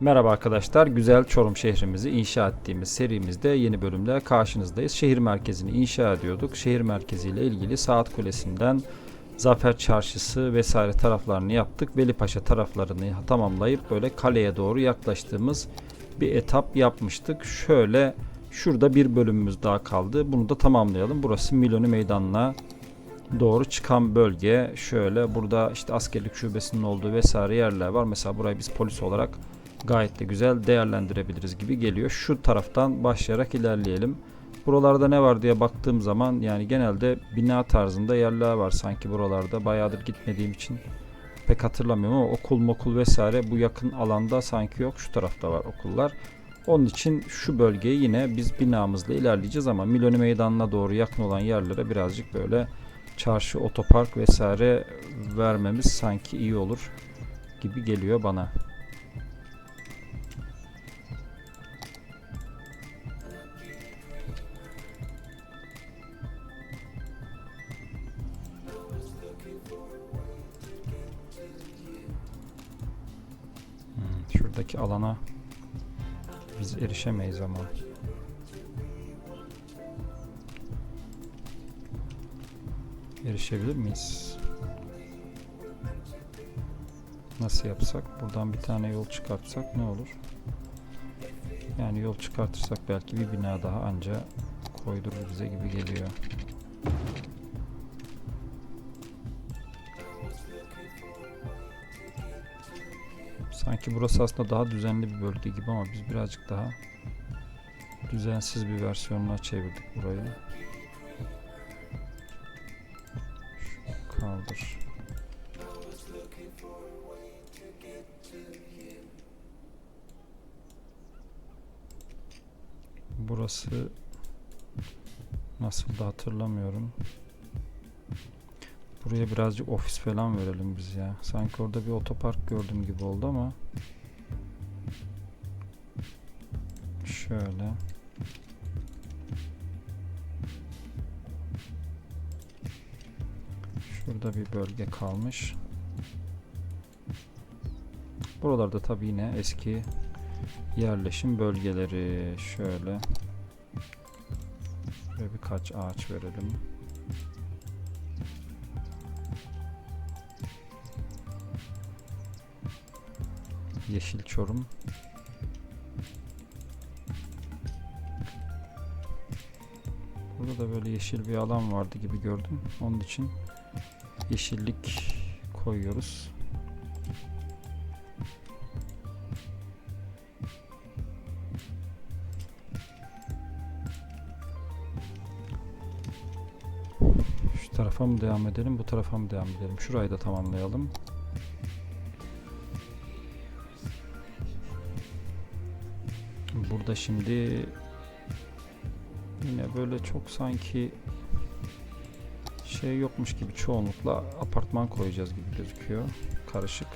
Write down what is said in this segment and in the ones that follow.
Merhaba arkadaşlar, güzel Çorum şehrimizi inşa ettiğimiz serimizde yeni bölümde karşınızdayız. Şehir merkezini inşa ediyorduk. Şehir merkeziyle ilgili Saat Kulesi'nden Zafer Çarşısı vesaire taraflarını yaptık. Velipaşa taraflarını tamamlayıp böyle kaleye doğru yaklaştığımız bir etap yapmıştık. Şöyle şurada bir bölümümüz daha kaldı. Bunu da tamamlayalım. Burası Miloni Meydanı'na doğru çıkan bölge. Şöyle burada işte askerlik şubesinin olduğu vesaire yerler var. Mesela burayı biz polis olarak gayet de güzel değerlendirebiliriz gibi geliyor. Şu taraftan başlayarak ilerleyelim. Buralarda ne var diye baktığım zaman yani genelde bina tarzında yerler var sanki buralarda. Bayağıdır gitmediğim için pek hatırlamıyorum ama okul mokul vesaire bu yakın alanda sanki yok. Şu tarafta var okullar. Onun için şu bölgeyi yine biz binamızla ilerleyeceğiz ama Miloni Meydanı'na doğru yakın olan yerlere birazcık böyle çarşı, otopark vesaire vermemiz sanki iyi olur gibi geliyor bana. Biz erişemeyiz ama. Erişebilir miyiz? Nasıl yapsak? Buradan bir tane yol çıkartsak ne olur? Yani yol çıkartırsak belki bir bina daha anca koydurur bize gibi geliyor. Sanki burası aslında daha düzenli bir bölge gibi ama biz birazcık daha düzensiz bir versiyonuna çevirdik burayı. Kaldır. Burası nasıl da hatırlamıyorum. Buraya birazcık ofis falan verelim biz ya. Sanki orada bir otopark gördüm gibi oldu ama. Şurada bir bölge kalmış. Buralarda tabii yine eski yerleşim bölgeleri şöyle ve birkaç ağaç verelim. Yeşil Çorum. Burada da böyle yeşil bir alan vardı gibi gördüm. Onun için yeşillik koyuyoruz. Şu tarafa mı devam edelim, bu tarafa mı devam edelim? Şurayı da tamamlayalım. Burada şimdi yine böyle çok sanki şey yokmuş gibi çoğunlukla apartman koyacağız gibi gözüküyor. Karışık.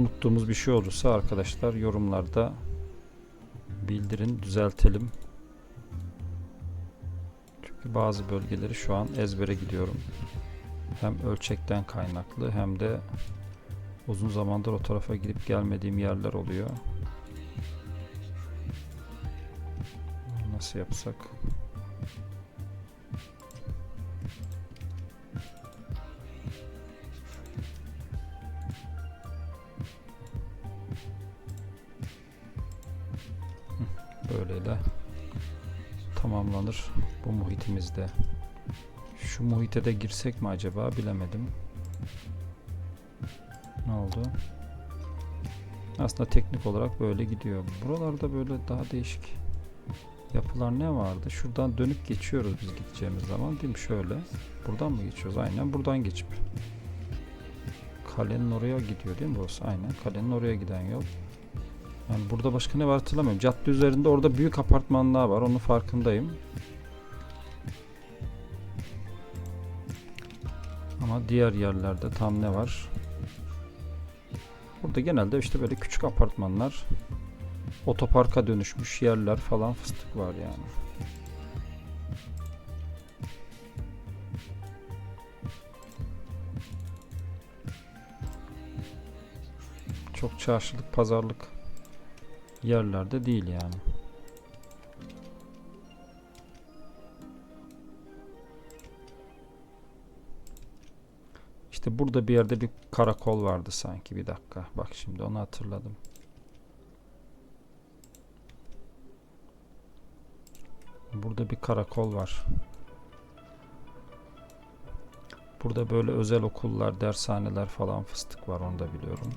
Unuttuğumuz bir şey olursa arkadaşlar yorumlarda bildirin, düzeltelim. Çünkü bazı bölgeleri şu an ezbere gidiyorum. Hem ölçekten kaynaklı hem de uzun zamandır o tarafa gidip gelmediğim yerler oluyor. Nasıl yapsak? Böyleyle tamamlanır bu muhitimizde. Şu muhite de girsek mi acaba bilemedim. Ne oldu? Aslında teknik olarak böyle gidiyor. Buralarda böyle daha değişik yapılar ne vardı? Şuradan dönüp geçiyoruz biz gideceğimiz zaman değil mi? Şöyle. Buradan mı geçiyoruz? Aynen buradan geçip. Kalenin oraya gidiyor değil mi burası? Aynen. Kalenin oraya giden yol. Yani burada başka ne var hatırlamıyorum. Cadde üzerinde orada büyük apartmanlar var. Onun farkındayım. Ama diğer yerlerde tam ne var? Burada genelde işte böyle küçük apartmanlar, otoparka dönüşmüş yerler falan fıstık var yani. Çok çarşılık, pazarlık yerlerde değil yani. İşte burada bir yerde bir karakol vardı sanki bir dakika. Bak şimdi onu hatırladım. Burada bir karakol var. Burada böyle özel okullar, dershaneler falan fıstık var onu da biliyorum.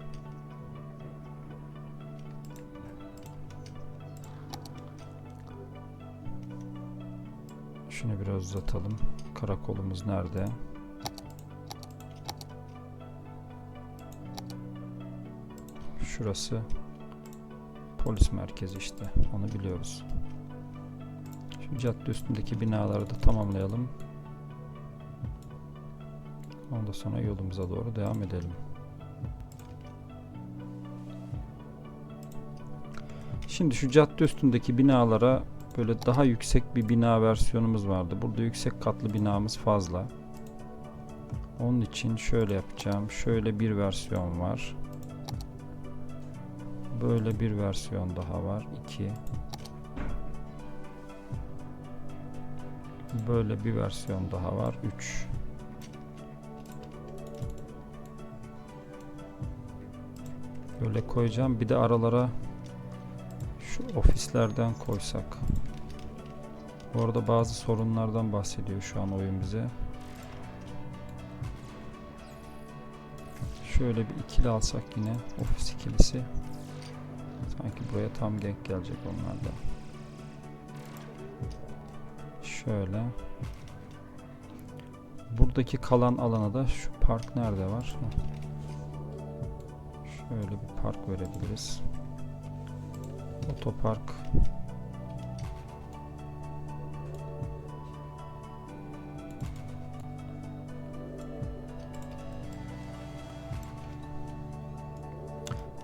Şunu biraz uzatalım. Karakolumuz nerede? Şurası polis merkezi işte. Onu biliyoruz. Şimdi cadde üstündeki binaları da tamamlayalım. Ondan sonra yolumuza doğru devam edelim. Şimdi şu cadde üstündeki binalara böyle daha yüksek bir bina versiyonumuz vardı. Burada yüksek katlı binamız fazla. Onun için şöyle yapacağım. Şöyle bir versiyon var. Böyle bir versiyon daha var. 2. Böyle bir versiyon daha var. 3. Böyle koyacağım. Bir de aralara şu ofislerden koysak. Bu arada bazı sorunlardan bahsediyor şu an oyun bize. Şöyle bir ikili alsak yine ofis ikilisi. Sanki buraya tam denk gelecek onlar da. Şöyle. Buradaki kalan alana da şu park nerede var? Şöyle bir park verebiliriz. Otopark.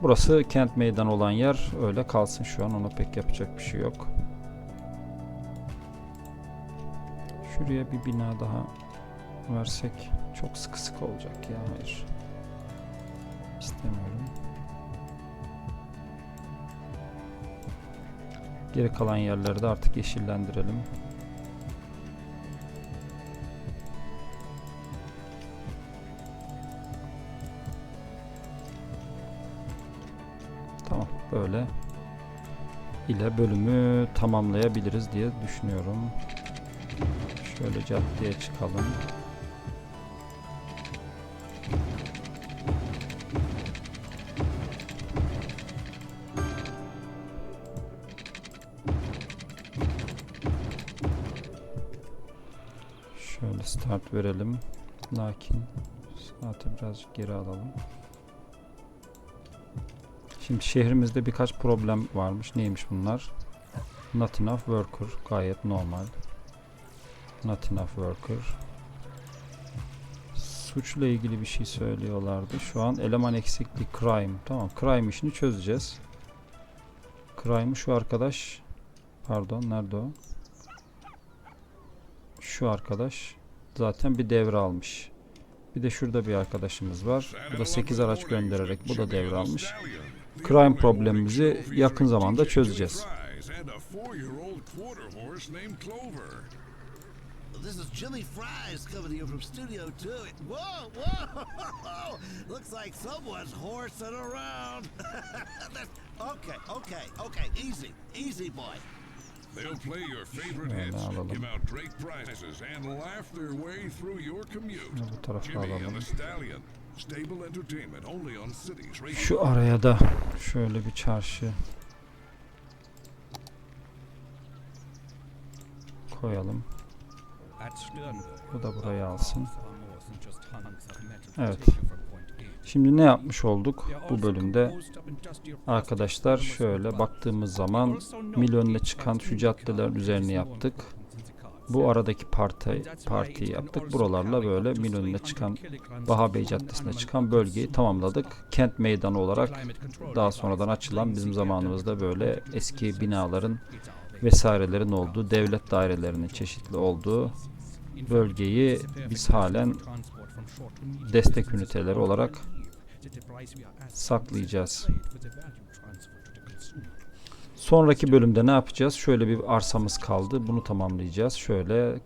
Burası kent meydanı olan yer. Öyle kalsın şu an. Ona pek yapacak bir şey yok. Şuraya bir bina daha versek çok sıkı sıkı olacak ya. Hayır. İstemiyorum. Geri kalan yerleri de artık yeşillendirelim. Böyle ile bölümü tamamlayabiliriz diye düşünüyorum. Şöyle caddeye çıkalım. Şöyle start verelim. Lakin saati birazcık geri alalım. Şimdi şehrimizde birkaç problem varmış. Neymiş bunlar? Not enough worker. Gayet normal. Not enough worker. Suçla ilgili bir şey söylüyorlardı. Şu an eleman eksikliği crime. Tamam crime işini çözeceğiz. Crime'ı şu arkadaş pardon nerede o? Şu arkadaş zaten bir devre almış. Bir de şurada bir arkadaşımız var. Bu da 8 araç göndererek bu da devralmış. Crime problemimizi yakın zamanda çözeceğiz. This is Chili Fries coming to you from Studio 2. Whoa, whoa! Looks like someone's horsing around. Okay, okay, okay. Easy, easy, boy. They'll play your favorite hits, give out great prizes, and laugh their way through your commute. Jimmy and the Stallion. Şu araya da şöyle bir çarşı koyalım. Bu da burayı alsın. Evet. Şimdi ne yapmış olduk bu bölümde? Arkadaşlar şöyle baktığımız zaman mil önüne çıkan şu caddelerin üzerine yaptık. Bu aradaki parti, partiyi yaptık. Buralarla böyle mil önüne çıkan Bahabey Caddesi'ne çıkan bölgeyi tamamladık. Kent meydanı olarak daha sonradan açılan bizim zamanımızda böyle eski binaların vesairelerin olduğu, devlet dairelerinin çeşitli olduğu bölgeyi biz halen destek üniteleri olarak saklayacağız. Sonraki bölümde ne yapacağız? Şöyle bir arsamız kaldı. Bunu tamamlayacağız. Şöyle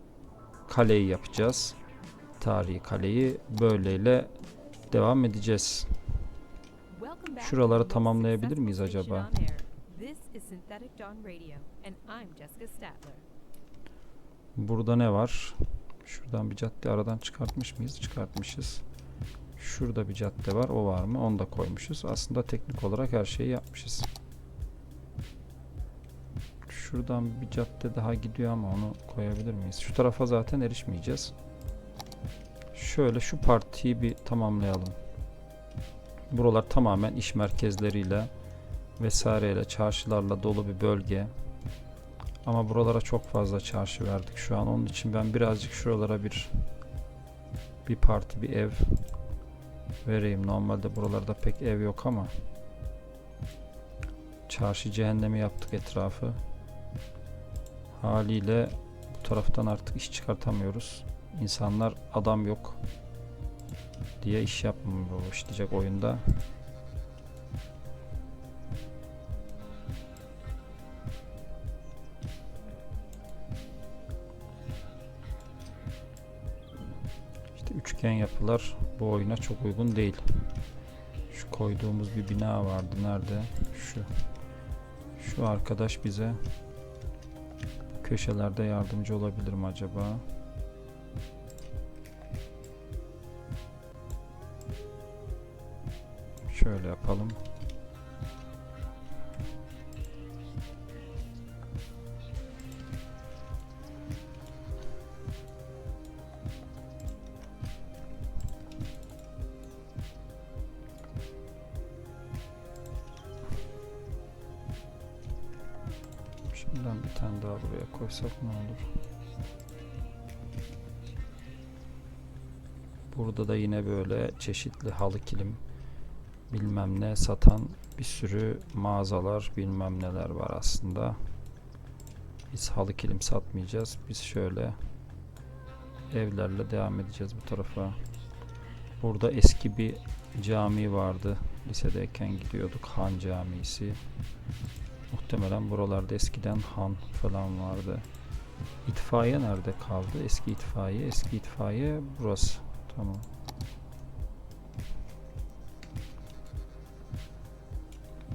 kaleyi yapacağız. Tarihi kaleyi böyleyle devam edeceğiz. Şuraları tamamlayabilir miyiz acaba? Burada ne var? Şuradan bir cadde aradan çıkartmış mıyız? Çıkartmışız. Şurada bir cadde var. O var mı? Onu da koymuşuz. Aslında teknik olarak her şeyi yapmışız. Şuradan bir cadde daha gidiyor ama onu koyabilir miyiz? Şu tarafa zaten erişmeyeceğiz. Şöyle şu partiyi bir tamamlayalım. Buralar tamamen iş merkezleriyle vesaireyle çarşılarla dolu bir bölge. Ama buralara çok fazla çarşı verdik şu an. Onun için ben birazcık şuralara bir bir parti bir ev vereyim. Normalde buralarda pek ev yok ama çarşı cehennemi yaptık etrafı. Haliyle bu taraftan artık iş çıkartamıyoruz. İnsanlar adam yok diye iş yapmıyor başlayacak oyunda. İşte üçgen yapılar bu oyuna çok uygun değil. Şu koyduğumuz bir bina vardı. Nerede? Şu. Şu arkadaş bize köşelerde yardımcı olabilir mi acaba? Şimdiden bir tane daha buraya koysak ne olur? Burada da yine böyle çeşitli halı kilim bilmem ne satan bir sürü mağazalar bilmem neler var aslında. Biz halı kilim satmayacağız. Biz şöyle evlerle devam edeceğiz bu tarafa. Burada eski bir cami vardı. Lisedeyken gidiyorduk. Han Camisi. Muhtemelen buralarda eskiden han falan vardı. İtfaiye nerede kaldı? Eski itfaiye. Eski itfaiye burası. Tamam.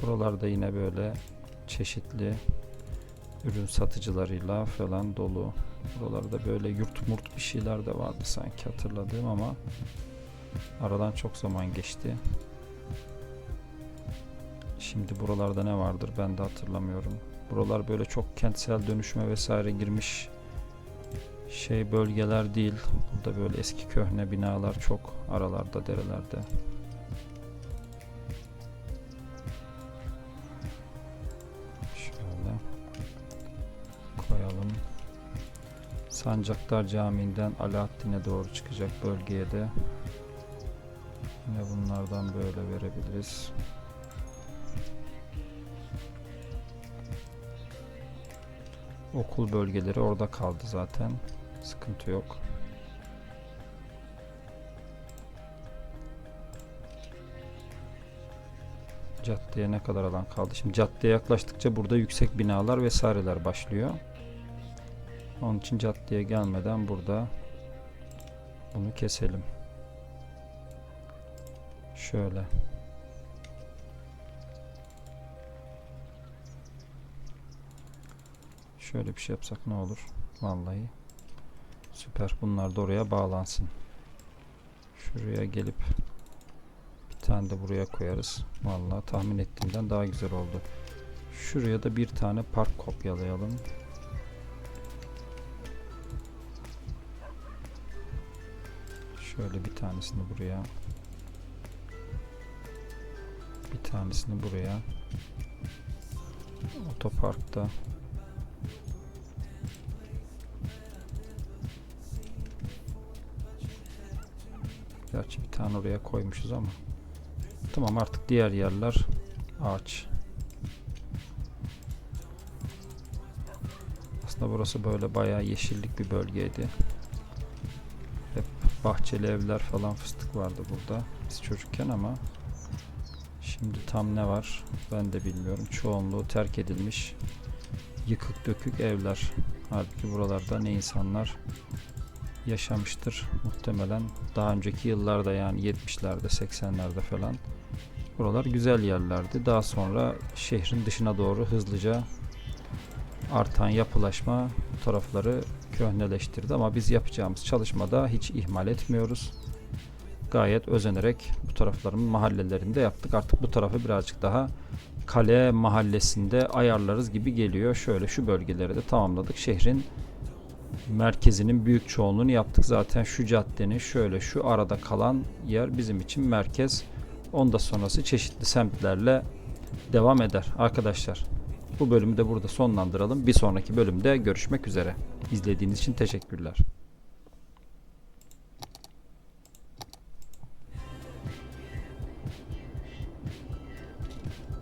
Buralarda yine böyle çeşitli ürün satıcılarıyla falan dolu. Buralarda böyle yurt murt bir şeyler de vardı sanki hatırladığım ama aradan çok zaman geçti. Şimdi buralarda ne vardır ben de hatırlamıyorum. Buralar böyle çok kentsel dönüşüme vesaire girmiş şey bölgeler değil. Burada böyle eski köhne binalar çok aralarda derelerde. Şöyle koyalım. Sancaktar Camii'nden Alaaddin'e doğru çıkacak bölgeye de yine bunlardan böyle verebiliriz. Okul bölgeleri orada kaldı zaten. Sıkıntı yok. Caddeye ne kadar alan kaldı? Şimdi caddeye yaklaştıkça burada yüksek binalar vesaireler başlıyor. Onun için caddeye gelmeden burada bunu keselim. Şöyle. Şöyle bir şey yapsak ne olur? Vallahi süper. Bunlar da oraya bağlansın. Şuraya gelip bir tane de buraya koyarız. Vallahi tahmin ettiğimden daha güzel oldu. Şuraya da bir tane park kopyalayalım. Şöyle bir tanesini buraya. Bir tanesini buraya. Otoparkta. Tane oraya koymuşuz ama. Tamam artık diğer yerler ağaç. Aslında burası böyle bayağı yeşillik bir bölgeydi. Hep bahçeli evler falan fıstık vardı burada biz çocukken ama şimdi tam ne var ben de bilmiyorum. Çoğunluğu terk edilmiş yıkık dökük evler. Halbuki buralarda ne insanlar yaşamıştır muhtemelen daha önceki yıllarda yani 70'lerde 80'lerde falan buralar güzel yerlerdi. Daha sonra şehrin dışına doğru hızlıca artan yapılaşma bu tarafları köhneleştirdi ama biz yapacağımız çalışmada hiç ihmal etmiyoruz. Gayet özenerek bu tarafların mahallelerinde yaptık. Artık bu tarafı birazcık daha kale mahallesinde ayarlarız gibi geliyor. Şöyle şu bölgeleri de tamamladık. Şehrin merkezinin büyük çoğunluğunu yaptık. Zaten şu caddenin şöyle şu arada kalan yer bizim için merkez. Onda sonrası çeşitli semtlerle devam eder arkadaşlar. Bu bölümü de burada sonlandıralım. Bir sonraki bölümde görüşmek üzere. İzlediğiniz için teşekkürler.